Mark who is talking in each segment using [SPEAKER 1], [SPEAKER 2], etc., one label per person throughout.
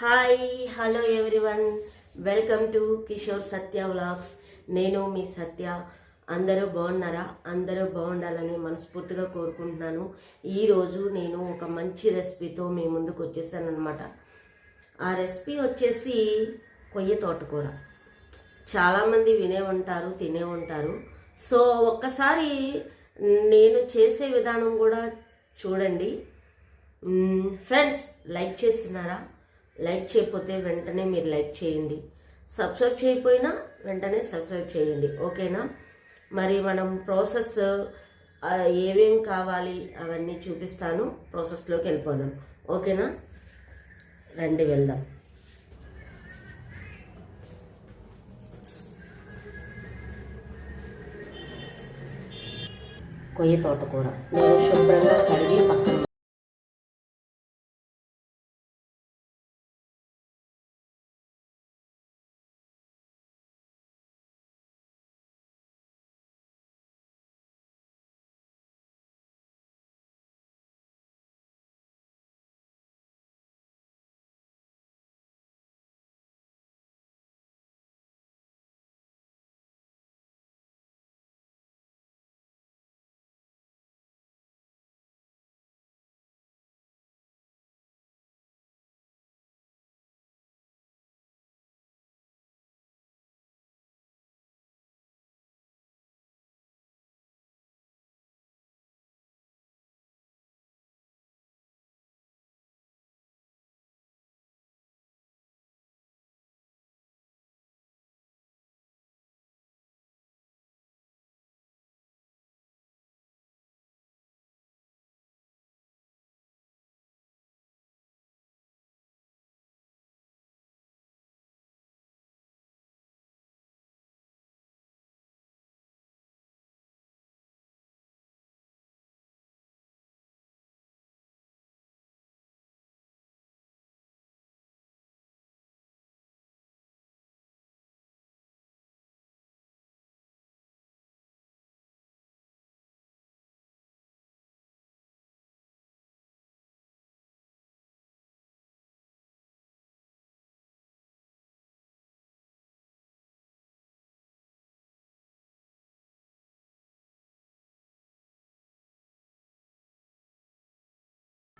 [SPEAKER 1] Hi hello everyone welcome to Kishore Satya vlogs నేను మీ సత్య. అందరూ బాగున్నారా? అందరూ బాగుండాలని మనస్ఫూర్తిగా కోరుకుంటున్నాను. ఈరోజు నేను ఒక మంచి రెసిపీతో మీ ముందుకు వచ్చేసాను అనమాట ఆ రెసిపీ వచ్చేసి కొయ్య తోటకూర. చాలామంది వినే ఉంటారు తినే ఉంటారు. సో ఒక్కసారి నేను చేసే విధానం కూడా చూడండి. ఫ్రెండ్స్ లైక్ చేస్తున్నారా? లైక్ చేయకపోతే వెంటనే మీరు లైక్ చేయండి. సబ్స్క్రైబ్ చేయకపోయినా వెంటనే సబ్స్క్రైబ్ చేయండి. ఓకేనా? మరి మనం ప్రాసెస్ ఏమేమి కావాలి అవన్నీ చూపిస్తాను. ప్రాసెస్లోకి వెళ్ళిపోదాం. ఓకేనా? రండి వెళ్దాం. కొయ్య తోటకూర. నేను శుభ్రంగా కడిగి పక్కన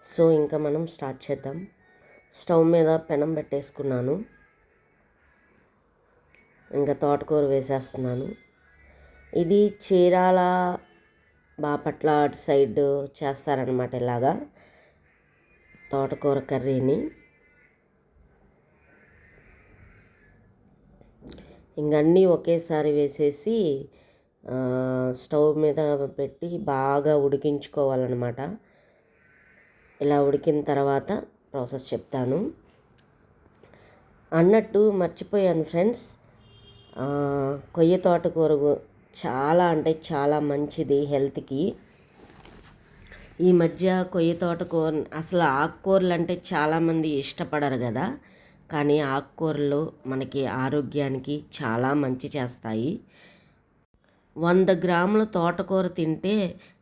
[SPEAKER 1] సో ఇంకా మనం స్టార్ట్ చేద్దాం. స్టవ్ మీద పెనం పెట్టేసుకున్నాను. ఇంకా తోటకూర వేసేస్తున్నాను. ఇది చీరాల బాపట్ల అటు సైడ్ చేస్తారనమాట ఇలాగా తోటకూర కర్రీని. ఇంకన్నీ ఒకేసారి వేసేసి స్టవ్ మీద పెట్టి బాగా ఉడికించుకోవాలన్నమాట. ఇలా ఉడికిన తర్వాత ప్రాసెస్ చెప్తాను. అన్నట్టు మర్చిపోయాను ఫ్రెండ్స్. కొయ్య తోటకూర చాలా అంటే చాలా మంచిది హెల్త్కి. ఈ మధ్య కొయ్య తోటకూర అసలు ఆకుకూరలు అంటే చాలామంది ఇష్టపడరు కదా. కానీ ఆకుకూరలు మనకి ఆరోగ్యానికి చాలా మంచి చేస్తాయి. వంద గ్రాముల తోటకూర తింటే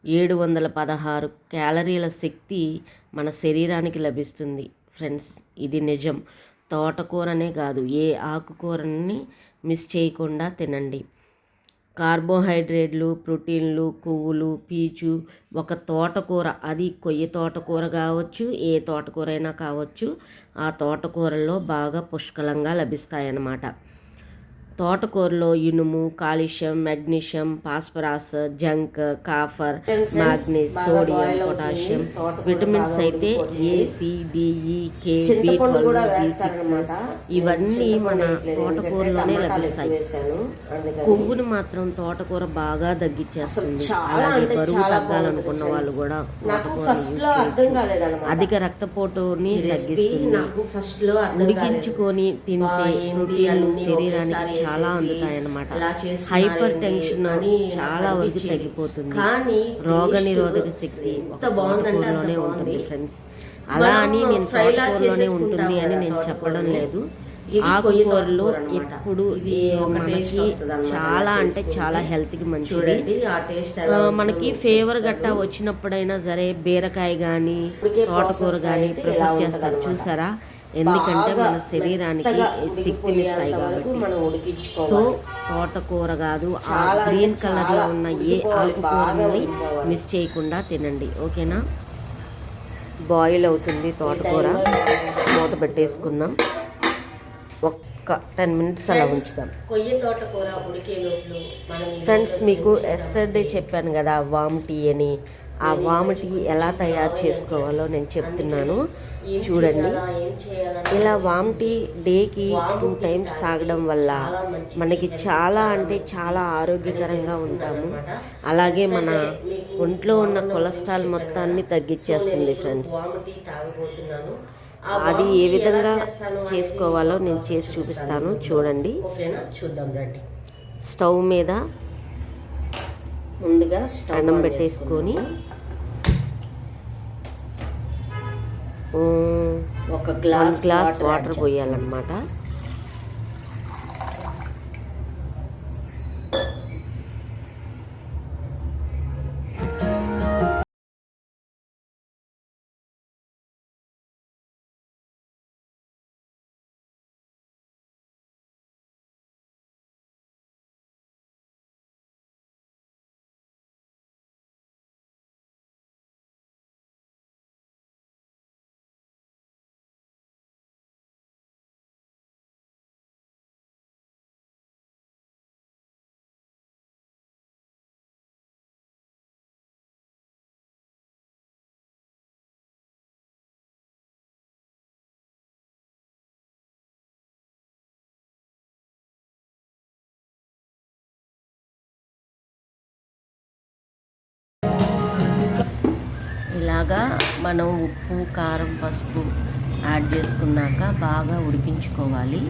[SPEAKER 1] ఏడు వందల పదహారు క్యాలరీల శక్తి మన శరీరానికి లభిస్తుంది. ఫ్రెండ్స్ ఇది నిజం. తోటకూరనే కాదు ఏ ఆకుకూరని మిస్ చేయకుండా తినండి. కార్బోహైడ్రేట్లు ప్రోటీన్లు కొవ్వులు పీచు ఒక తోటకూర అది కొయ్య తోటకూర కావచ్చు ఏ తోటకూర అయినా కావచ్చు ఆ తోటకూరల్లో బాగా పుష్కలంగా లభిస్తాయన్నమాట. తోటకూరలో ఇనుము calcium magnesium phosphorus zinc copper manganese sodium potassium vitamins అయితే ఏ సిడిఈ కే బి ఇవన్నీ మన తోటకూరలోనే లభిస్తాయి. కొవ్వును మాత్రం తోటకూర బాగా తగ్గించేస్తుంది. అలాగే బరువు తగ్గాలనుకున్న వాళ్ళు కూడా తోటకూర. అధిక రక్తపోటుని తగ్గిస్తుంది. ఉడికించుకొని తింటే ప్రోటీన్లు శరీరానికి చాలా అందుతాయన్నమాట. హైపర్ టెన్షన్ చాలా వరకు తగ్గిపోతుంది. రోగ నిరోధక శక్తి తోటకూరలోనే ఉంటుంది ఫ్రెండ్స్. అలా అని నేను తోటకూరలోనే ఉంటుంది అని నేను చెప్పడం లేదు. ఆకుకూరలు ఎప్పుడు మనకి చాలా అంటే చాలా హెల్త్కి మంచిది. మనకి ఫేవర్ గట్టా వచ్చినప్పుడైనా సరే బీరకాయ కానీ తోటకూర కానీ ప్రిఫర్ చేస్తారు. చూసారా?
[SPEAKER 2] ఎందుకంటే మన శరీరానికి
[SPEAKER 1] మెత్తగా
[SPEAKER 2] శక్తిని ఇస్తాయి
[SPEAKER 1] ఉడికిపోయేంత వరకు
[SPEAKER 2] కాబట్టి సో తోటకూర కాదు ఆ గ్రీన్ కలర్లో
[SPEAKER 1] చాలా
[SPEAKER 2] ఉన్న ఏ ఆకుకూరని. మిస్ చేయకుండా తినండి ఓకేనా? బాయిల్ అవుతుంది తోటకూర. మూత పెట్టేసుకుందాం. ఒక్క టెన్ మినిట్స్ అలా ఉంచుదాం.
[SPEAKER 1] కొయ్య తోటకూర ఉడికే
[SPEAKER 2] ఫ్రెండ్స్ మీకు ఎస్టర్డే చెప్పాను కదా వామ్ టీ అని. ఆ వామ్ టీ ఎలా తయారు చేసుకోవాలో నేను చెప్తున్నాను. చూడండి. ఇలా వామ్ టీ డేకి టూ టైమ్స్ తాగడం వల్ల మనకి చాలా అంటే చాలా ఆరోగ్యకరంగా ఉంటాము. అలాగే మన ఒంట్లో ఉన్న కొలెస్ట్రాల్ మొత్తాన్ని తగ్గించేస్తుంది ఫ్రెండ్స్. అది ఏ విధంగా చేసుకోవాలో నేను చేసి చూపిస్తాను. చూడండి. స్టవ్ మీద
[SPEAKER 1] ముందుగా స్టవ్
[SPEAKER 2] అన్నం పెట్టేసుకొని.
[SPEAKER 1] ఒక గ్లాస్
[SPEAKER 2] గ్లాస్ వాటర్ పోయాలన్నమాట. ఇలాగా మనం ఉప్పు కారం పసుపు యాడ్ చేసుకున్నాక బాగా ఉడికించుకోవాలి.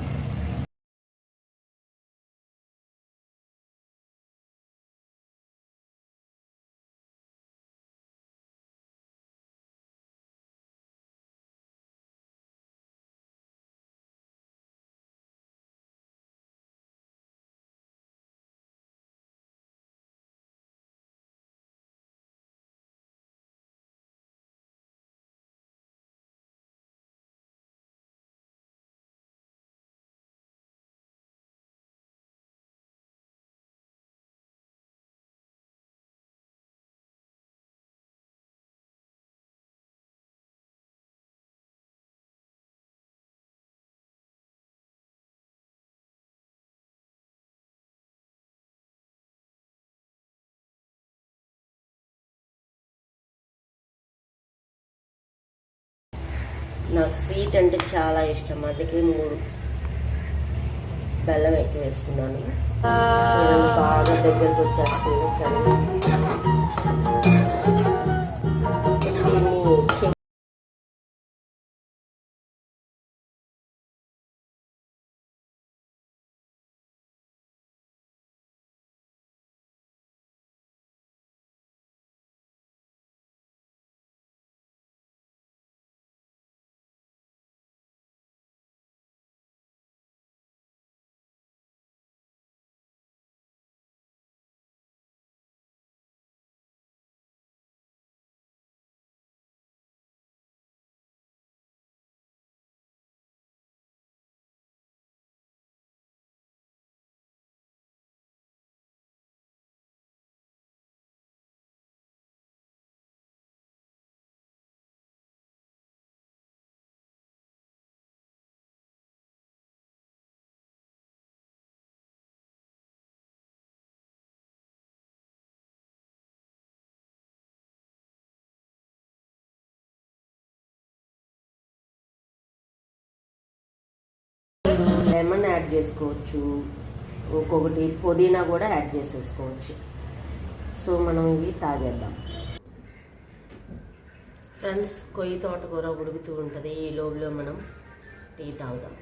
[SPEAKER 1] నాకు స్వీట్ అంటే చాలా ఇష్టం. అందుకే మూడు బెల్లం ఎక్కువ వేసుకున్నాను. బాగా దగ్గరకు వచ్చేస్తుంది యాడ్ చేసుకోవచ్చు. ఒక్కొక్కటి పుదీనా కూడా యాడ్ చేసేసుకోవచ్చు. సో మనం ఇవి తాగేద్దాం. ఫ్రెండ్స్ కొయ్యి తోటకూర ఉడుకుతూ ఉంటుంది. ఈ లోపులో మనం టీ తాగుదాం.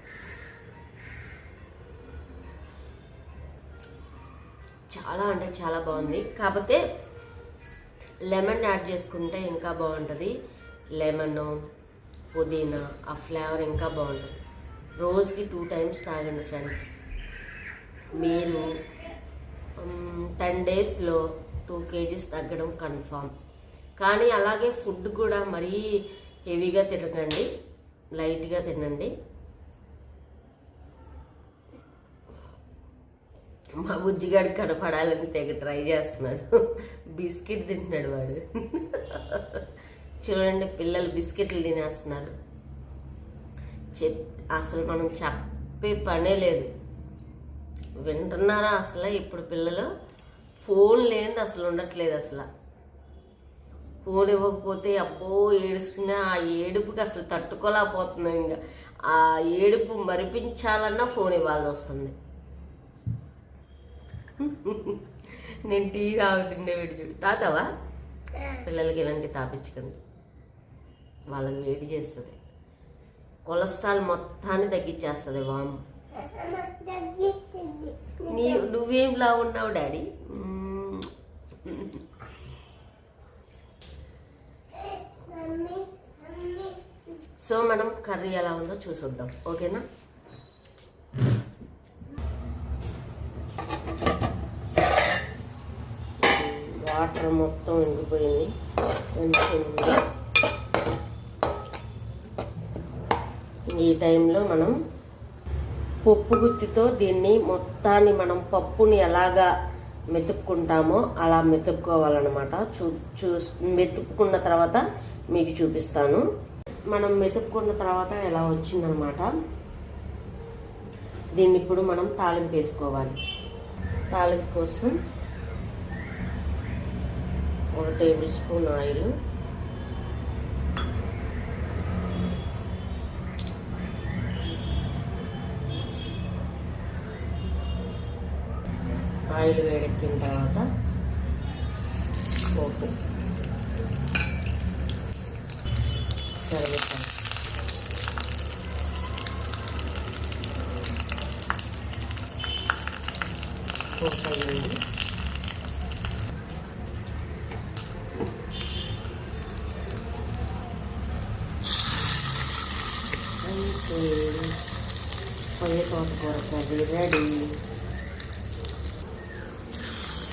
[SPEAKER 1] చాలా అంటే చాలా బాగుంది. కాకపోతే లెమన్ యాడ్ చేసుకుంటే ఇంకా బాగుంటుంది. లెమన్ పుదీనా ఆ ఫ్లేవర్ ఇంకా బాగుంటుంది. రోజుకి టూ టైమ్స్ తాగండి ఫ్రెండ్స్ మీరు టెన్ డేస్లో టూ కేజీస్ తగ్గడం కన్ఫామ్ కానీ అలాగే ఫుడ్ కూడా మరీ హెవీగా తినకండి. లైట్గా తినండి. మా బుజ్జిగాడు కనపడాలని తెగ ట్రై చేస్తున్నాడు. బిస్కెట్ తింటున్నాడు వాడు. చూడండి పిల్లలు బిస్కెట్లు తినేస్తున్నారు. చెప్ అసలు మనం చెప్పే పనే లేదు. వింటున్నారా అసలు? ఇప్పుడు పిల్లలు ఫోన్ లేనిది అసలు ఉండట్లేదు అసలు. ఫోన్ ఇవ్వకపోతే అబ్బో ఏడుస్తున్నా ఆ ఏడుపుకి అసలు తట్టుకోలేకపోతున్నాం ఇంకా. ఆ ఏడుపు మరిపించాలన్నా ఫోన్ ఇవ్వాల్సి వస్తుంది. నేను టీ తాగుతుండే వీడు చూడు తాతావా పిల్లలకి ఇలాంటి తాపించకండి. వాళ్ళకి వేడి చేస్తుంది. కొలెస్ట్రాల్ మొత్తాన్ని తగ్గించేస్తుంది వాము. నీ నువ్వేం లా ఉన్నావు డాడీ. సో మనం కర్రీ ఎలా ఉందో చూసొద్దాం. ఓకేనా? వాటర్ మొత్తం ఎండిపోయింది. కొంచెం ఉంది. ఈ టైంలో మనం పప్పు గుత్తితో దీన్ని మొత్తాన్ని మనం పప్పుని ఎలాగా మెతుక్కుంటామో అలా మెతుక్కోవాలన్నమాట. చూ చూ మెతుక్కున్న తర్వాత మీకు చూపిస్తాను. మనం మెతుక్కున్న తర్వాత ఎలా వచ్చిందనమాట దీన్ని ఇప్పుడు మనం తాలింపు వేసుకోవాలి. తాలింపు కోసం ఒక టేబుల్ స్పూన్ ఆయిల్ ఆయిల్ వేడెక్కిన తర్వాత పోపు. సరిపోతాం పోపు అయ్యింది అంతే రెడీ.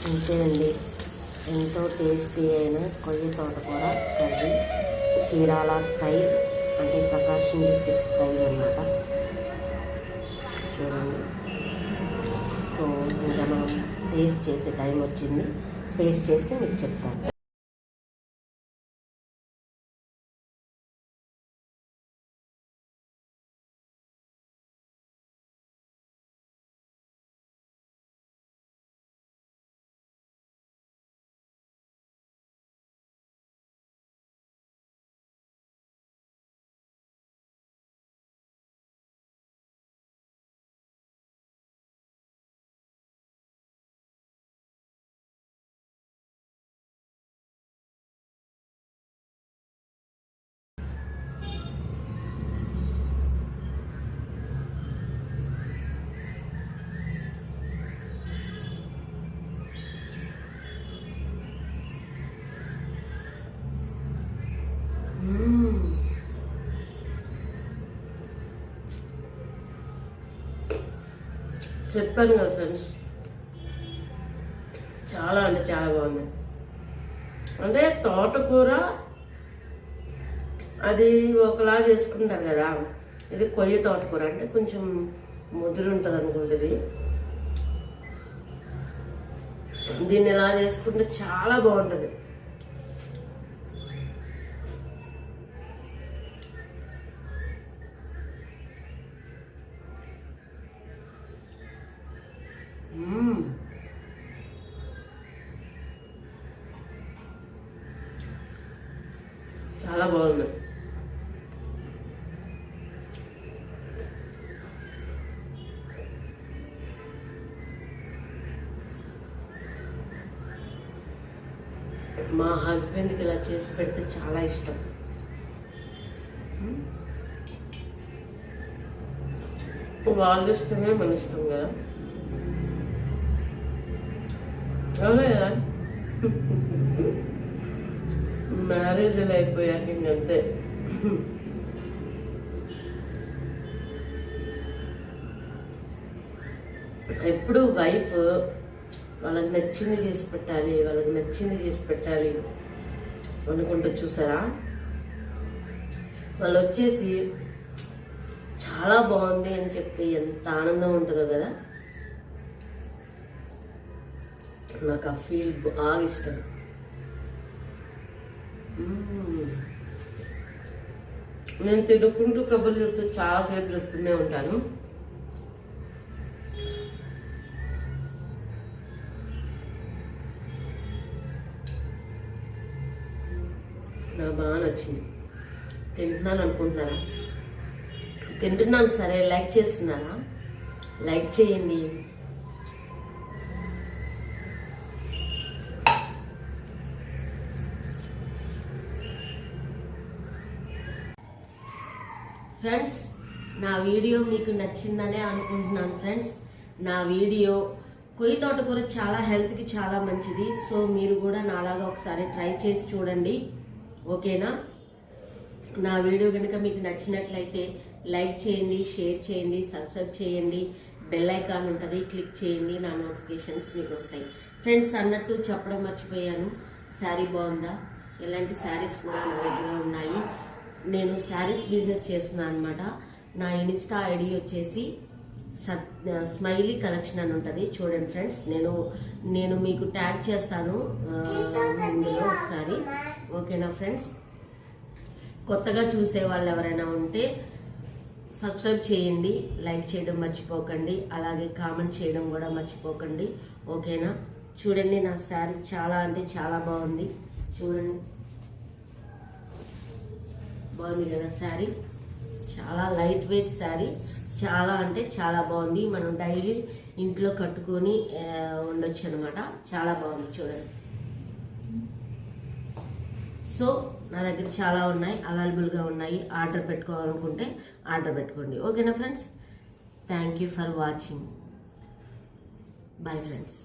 [SPEAKER 1] అంతేనండి ఎంతో టేస్టీ అయిన కొయ్యి తోటకూర కర్రీ చీరాల స్టైల్ అంటే ప్రకాశం డిస్టిక్ స్టైల్ అన్నమాట. చూడండి. సో ఇంకా మనం టేస్ట్ చేసే టైం వచ్చింది. టేస్ట్ చేసి మీకు చెప్తాను. చెప్పాను కదా ఫ్రెండ్స్. చాలా అంటే చాలా బాగుంది. అంటే తోటకూర అది ఒకలా చేసుకుంటారు కదా. ఇది కొయ్య తోటకూర అంటే కొంచెం ముదురు ఉంటుంది అనుకుంటుంది ఇది. దీన్ని ఇలా చేసుకుంటే చాలా బాగుంటుంది. వాళ్ళు మా హస్బెండ్కి ఇలా చేసి పెడితే చాలా ఇష్టం. వాళ్ళ ఇష్టమే మన ఇష్టం కదా. అవునా కదా మ్యారేజ్లు అయిపోయాక ఇంకంతే ఎప్పుడు వైఫ్ వాళ్ళకి నచ్చింది చేసి పెట్టాలి వాళ్ళకి నచ్చింది చేసి పెట్టాలి అనుకుంటూ చూసారా? వాళ్ళు వచ్చేసి చాలా బాగుంది అని చెప్తే ఎంత ఆనందం ఉంటుందో కదా? నాకు ఆ ఫీల్ బాగా ఇష్టం. నేను తిడుకుంటూ కబుర్లు చెప్తూ చాలాసేపు చెప్తూనే ఉంటాను. నాకు బాగా నచ్చింది. తింటున్నాను అనుకుంటున్నారా? తింటున్నాను సరే లైక్ చేస్తున్నారా? లైక్ చేయండి. ఫ్రెండ్స్ నా వీడియో మీకు నచ్చిందనే అనుకుంటున్నాను ఫ్రెండ్స్. నా వీడియో కొయ్యి తోటకూర చాలా హెల్త్కి చాలా మంచిది. సో మీరు కూడా నాలాగా ఒకసారి ట్రై చేసి చూడండి. ఓకేనా? నా వీడియో కనుక మీకు నచ్చినట్లయితే లైక్ చేయండి షేర్ చేయండి సబ్స్క్రైబ్ చేయండి. బెల్ ఐకాన్ ఉంటుంది క్లిక్ చేయండి. నా నోటిఫికేషన్స్ మీకు వస్తాయి. ఫ్రెండ్స్ అన్నట్టు చెప్పడం మర్చిపోయాను. శారీ బాగుందా? ఇలాంటి శారీస్ కూడా నా దగ్గర ఉన్నాయి. నేను శారీస్ బిజినెస్ చేస్తున్నాను అనమాట నా ఇన్స్టా ఐడి వచ్చేసి స్మైలీ కలెక్షన్ అని ఉంటుంది. చూడండి ఫ్రెండ్స్ నేను నేను మీకు ట్యాగ్ చేస్తాను. ఒకసారి. ఓకేనా ఫ్రెండ్స్? కొత్తగా చూసే వాళ్ళు ఎవరైనా ఉంటే సబ్స్క్రైబ్ చేయండి. లైక్ చేయడం మర్చిపోకండి. అలాగే కామెంట్ చేయడం కూడా మర్చిపోకండి. ఓకేనా? చూడండి నా శారీ చాలా అంటే చాలా బాగుంది. చూడండి. బాగుంది కదా శారీ? చాలా లైట్ వెయిట్ శారీ. చాలా అంటే చాలా బాగుంది. మనం డైలీ ఇంట్లో కట్టుకొని ఉండొచ్చు అనమాట చాలా బాగుంది చూడండి. సో నా దగ్గర చాలా ఉన్నాయి. అవైలబుల్గా ఉన్నాయి. ఆర్డర్ పెట్టుకోవాలనుకుంటే ఆర్డర్ పెట్టుకోండి. ఓకేనా friends thank you for watching bye friends